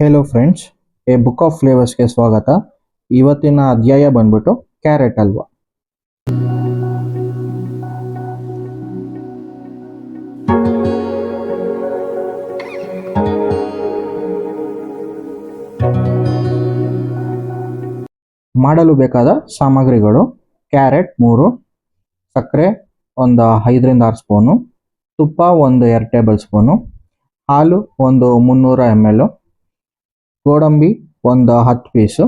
Hello friends a book of ಫ್ಲೇವರ್ಸ್ಗೆ ಸ್ವಾಗತ. ಇವತ್ತಿನ ಅಧ್ಯಾಯ ಬಂದ್ಬಿಟ್ಟು ಕ್ಯಾರೆಟ್ ಅಲ್ವಾ? ಮಾಡಲು ಬೇಕಾದ ಸಾಮಗ್ರಿಗಳು ಕ್ಯಾರೆಟ್ ಮೂರು, ಸಕ್ಕರೆ ಒಂದು ಐದರಿಂದ ಆರು ಸ್ಪೂನು ತುಪ್ಪ ಒಂದು ಎರಡು ಟೇಬಲ್ ಸ್ಪೂನು ಹಾಲು ಒಂದು ಮುನ್ನೂರ ಎಂ ಎಲ್ ಗೋಡಂಬಿ ಒಂದು ಹತ್ತು ಪೀಸು,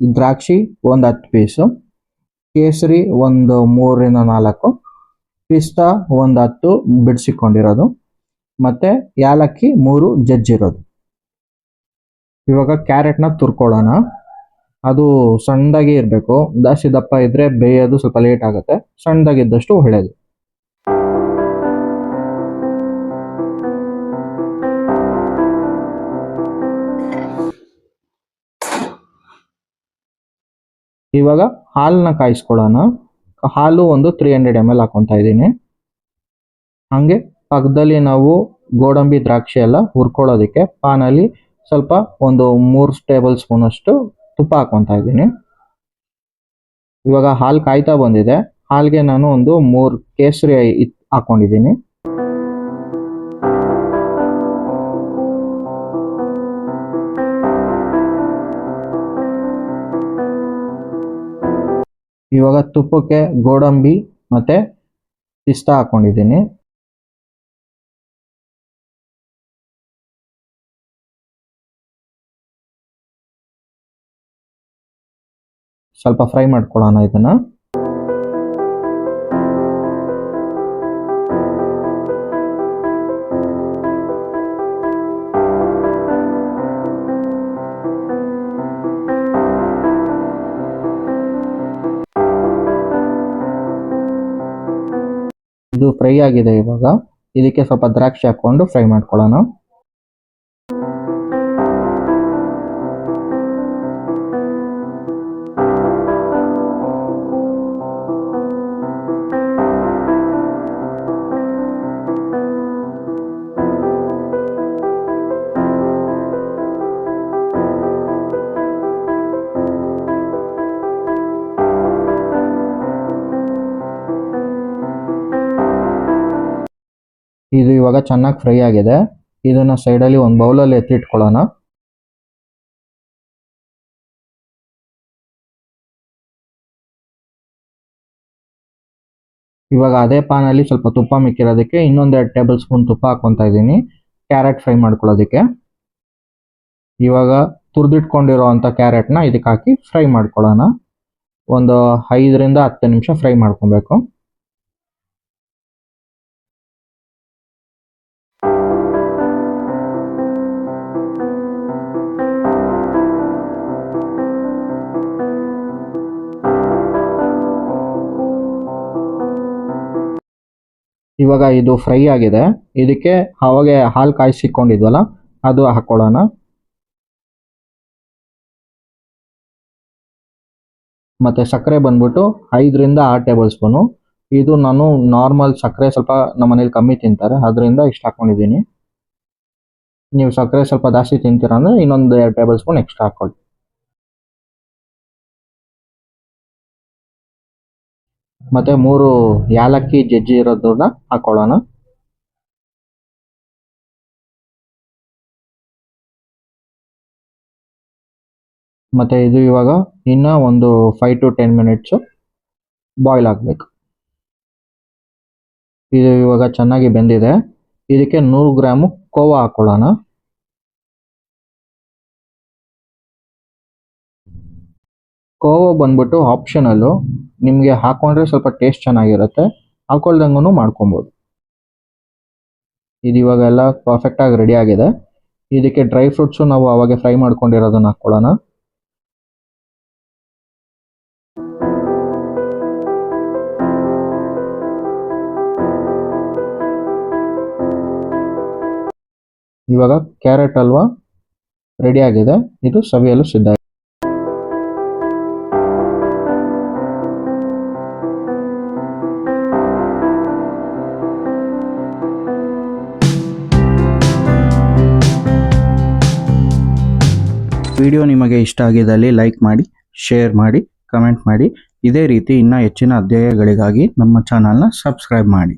ದ್ರಾಕ್ಷಿ ಒಂದು ಹತ್ತು ಪೀಸು, ಕೇಸರಿ ಒಂದು ಮೂರರಿಂದ ನಾಲ್ಕು, ಪಿಸ್ತಾ ಒಂದು ಹತ್ತು ಬಿಡಿಸಿಕೊಂಡಿರೋದು, ಮತ್ತು ಏಲಕ್ಕಿ ಮೂರು ಜಜ್ಜಿರೋದು. ಇವಾಗ ಕ್ಯಾರೆಟ್ನ ತುರ್ಕೊಳ್ಳೋಣ. ಅದು ಸಣ್ಣದಾಗಿ ಇರಬೇಕು. ಜಾಸ್ತಿ ದಪ್ಪ ಇದ್ರೆ ಬೇಯೋದು ಸ್ವಲ್ಪ ಲೇಟ್ ಆಗುತ್ತೆ. ಸಣ್ಣದಾಗಿದ್ದಷ್ಟು ಒಳ್ಳೆಯದು ಇವಾಗ ಹಾಲನ್ನ ಕಾಯಿಸ್ಕೊಳ್ಳೋಣ. ಹಾಲು ಒಂದು ತ್ರೀ ಹಂಡ್ರೆಡ್ ಎಂ ಎಲ್ ಹಾಕೊತಾ ಇದ್ದೀನಿ. ಹಾಗೆ ಪಕ್ಕದಲ್ಲಿ ನಾವು ಗೋಡಂಬಿ ದ್ರಾಕ್ಷಿ ಎಲ್ಲ ಹುರ್ಕೊಳ್ಳೋದಕ್ಕೆ ಪಾನಲ್ಲಿ ಸ್ವಲ್ಪ ಒಂದು ಮೂರು ಟೇಬಲ್ ಸ್ಪೂನ್ ಅಷ್ಟು ತುಪ್ಪ ಹಾಕೊತಾ ಇದ್ದೀನಿ. ಇವಾಗ ಹಾಲು ಕಾಯ್ತಾ ಬಂದಿದೆ. ಹಾಲ್ಗೆ ನಾನು ಒಂದು ಮೂರು ಕೇಸರಿ ಹಾಕೊಂಡಿದ್ದೀನಿ. ಇವಾಗ ತುಪ್ಪಕ್ಕೆ ಗೋಡಂಬಿ ಮತ್ತೆ ಪಿಸ್ತಾ ಹಾಕೊಂಡಿದ್ದೀನಿ. ಸ್ವಲ್ಪ ಫ್ರೈ ಮಾಡ್ಕೊಳ್ಳೋಣ ಇದನ್ನ. ಇದು ಫ್ರೈ ಆಗಿದೆ ಇವಾಗ. ಇದಕ್ಕೆ ಸ್ವಲ್ಪ ದ್ರಾಕ್ಷಿ ಹಾಕೊಂಡು ಫ್ರೈ ಮಾಡ್ಕೊಳ್ಳೋಣ. ಇದು ಇವಾಗ ಚೆನ್ನಾಗಿ ಫ್ರೈ ಆಗಿದೆ. ಇದನ್ನ ಸೈಡಲ್ಲಿ ಒಂದು ಬೌಲಲ್ಲಿ ಎತ್ತಿಟ್ಕೊಳ್ಳೋಣ ಇವಾಗ ಅದೇ ಪಾನಲ್ಲಿ ಸ್ವಲ್ಪ ತುಪ್ಪ ಮಿಕ್ಕಿರೋದಕ್ಕೆ ಇನ್ನೊಂದೆರಡು ಟೇಬಲ್ ಸ್ಪೂನ್ ತುಪ್ಪ ಹಾಕೊತಾ ಇದ್ದೀನಿ. ಕ್ಯಾರೆಟ್ ಫ್ರೈ ಮಾಡ್ಕೊಳ್ಳೋದಕ್ಕೆ. ಇವಾಗ ತುರಿದಿಟ್ಕೊಂಡಿರೋ ಅಂಥ ಕ್ಯಾರೆಟ್ನ ಇದಕ್ಕೆ ಹಾಕಿ ಫ್ರೈ ಮಾಡ್ಕೊಳ್ಳೋಣ. ಒಂದು ಐದರಿಂದ ಹತ್ತು ನಿಮಿಷ ಫ್ರೈ ಮಾಡ್ಕೊಬೇಕು. ಇವಾಗ ಇದು ಫ್ರೈ ಆಗಿದೆ. ಇದಕ್ಕೆ ಅವಾಗೆ ಹಾಲು ಕಾಯಿಸಿಕೊಂಡಿದ್ವಲ್ಲ, ಅದು ಹಾಕೊಳ್ಳೋಣ. ಮತ್ತೆ ಸಕ್ಕರೆ ಬಂದ್ಬಿಟ್ಟು ಐದರಿಂದ ಆರು ಟೇಬಲ್ ಸ್ಪೂನು. ಇದು ನಾನು ನಾರ್ಮಲ್ ಸಕ್ಕರೆ ಸ್ವಲ್ಪ ನಮ್ಮ ಮನೇಲಿ ಕಮ್ಮಿ ತಿಂತಾರೆ, ಅದರಿಂದ ಇಷ್ಟು ಹಾಕೊಂಡಿದ್ದೀನಿ. ನೀವು ಸಕ್ಕರೆ ಸ್ವಲ್ಪ ಜಾಸ್ತಿ ತಿಂತೀರ ಅಂದರೆ ಇನ್ನೊಂದು ಎರಡು ಟೇಬಲ್ ಸ್ಪೂನ್ ಎಕ್ಸ್ಟ್ರಾ ಹಾಕೊಳ್ಳಿ ಮತ್ತೆ ಮೂರು ಯಾಲಕ್ಕಿ ಜಜ್ಜಿ ಇರೋದನ್ನ ಹಾಕೊಳ್ಳೋಣ. ಮತ್ತೆ ಇದು ಇವಾಗ ಇನ್ನ ಒಂದು five to ten minutes boil ಆಗಬೇಕು. ಇದು ಇವಾಗ ಚೆನ್ನಾಗಿ ಬೆಂದಿದೆ. ಇದಕ್ಕೆ ನೂರು ಗ್ರಾಮು ಕೋವಾ ಹಾಕೊಳ್ಳೋಣ. ಕೋವಾ ಬಂದ್ಬಿಟ್ಟು ಆಪ್ಷನಲ್ಲು ನಿಮಗೆ ಹಾಕೊಂಡ್ರೆ ಸ್ವಲ್ಪ ಟೇಸ್ಟ್ ಚೆನ್ನಾಗಿರುತ್ತೆ. ಹಾಕೊಳ್ದಂಗೂ ಮಾಡ್ಕೊಬೋದು. ಇದು ಇವಾಗ ಎಲ್ಲ ಪರ್ಫೆಕ್ಟಾಗಿ ರೆಡಿ ಆಗಿದೆ. ಇದಕ್ಕೆ ಡ್ರೈ ಫ್ರೂಟ್ಸು ನಾವು ಅವಾಗೆ ಫ್ರೈ ಮಾಡ್ಕೊಂಡಿರೋದನ್ನ ಹಾಕ್ಕೊಳ್ಳೋಣ. ಇವಾಗ ಕ್ಯಾರೆಟ್ ಹಲ್ವಾ ರೆಡಿ ಆಗಿದೆ. ಇದು ಸವಿಯಲು ಸಿದ್ಧ ವಿಡಿಯೋ ನಿಮಗೆ ಇಷ್ಟ ಆಗಿದ್ದಲ್ಲಿ ಲೈಕ್ ಮಾಡಿ, ಶೇರ್ ಮಾಡಿ, ಕಮೆಂಟ್ ಮಾಡಿ. ಇದೇ ರೀತಿ ಇನ್ನೂ ಹೆಚ್ಚಿನ ಅಧ್ಯಾಯಗಳಿಗಾಗಿ ನಮ್ಮ ಚಾನಲ್ನ ಸಬ್ಸ್ಕ್ರೈಬ್ ಮಾಡಿ.